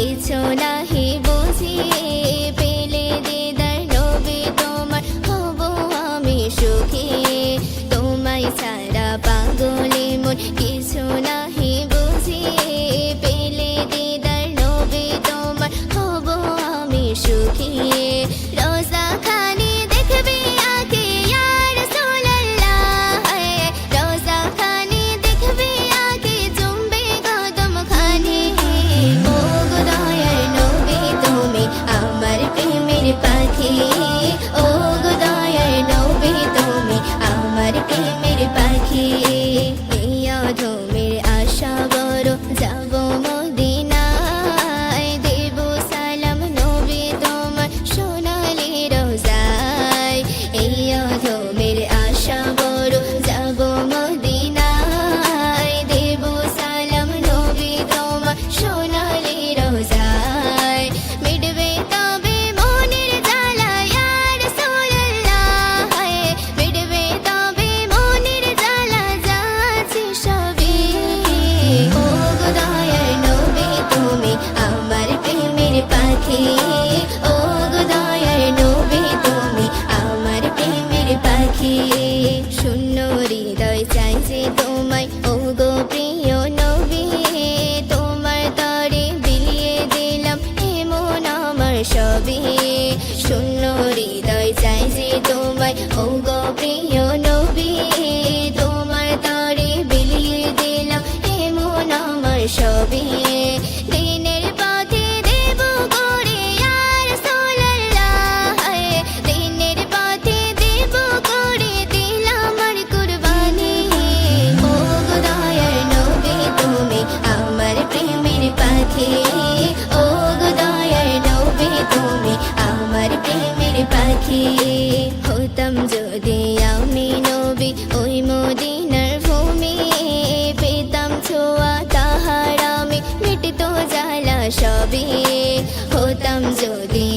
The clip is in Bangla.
দিয়েছ না পেলে তোমার হব আমি তোমায় সারা পা সবই শূন্য হৃদয় চাই যে তোমায়। ও পাখি। হতাম যদি আমি নবী, ওই মদিনার ভূমি। পেতাম ছোয়া তাহার আমি, মিটিত জ্বালা সবই। হতাম যদি